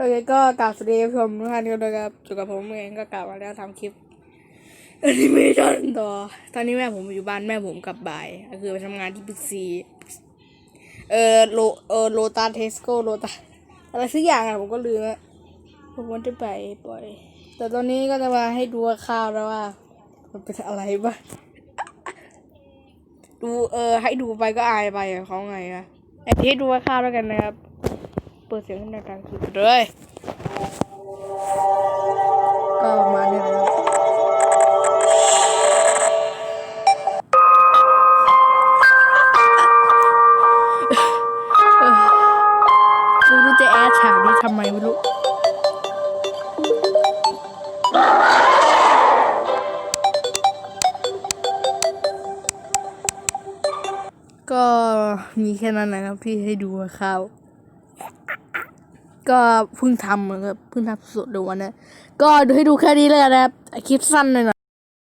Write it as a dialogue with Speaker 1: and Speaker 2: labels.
Speaker 1: โอเคก็กราบสวัสดีผู้ชมทุกท่านกันด้วยครับอยู่กับผมเองก็กลับมาแล้วทำคลิปแอนิเมชันต่อ ตอนนี้แม่ผมอยู่บ้านแม่ผมกลับบ่าย ก็คือไปทำงานที่บิ๊กซี เออโลเออโลตัสเทสโก้โลตัสอะไรสักอย่างอะผมก็ลืมล้วผมวันที่ไปปล่อย แต่ตอนนี้ก็จะมาให้ดูข่าวแล้วว่า มันเป็นอะไรบ้างดูเออให้ดูไปก็อายไปอะเขาไงอะไอ้ที่ดูข่าวแล้วกันนะครับ เปิดเสียงขึ้ดังๆสุดเลย ก็ประมาณนี้นะครับไม่รู้จะแอดฉากนี้ทำไมไม่รู้ก็มีแค่นั้นนะครับที่ให้ดูข่าว ก็เพิ่งทำนะครับเพิ่งทำสดๆเดี๋ยววันนี้ก็ดูให้ดูแค่นี้เลยนะครับคลิปสั้นหน่อย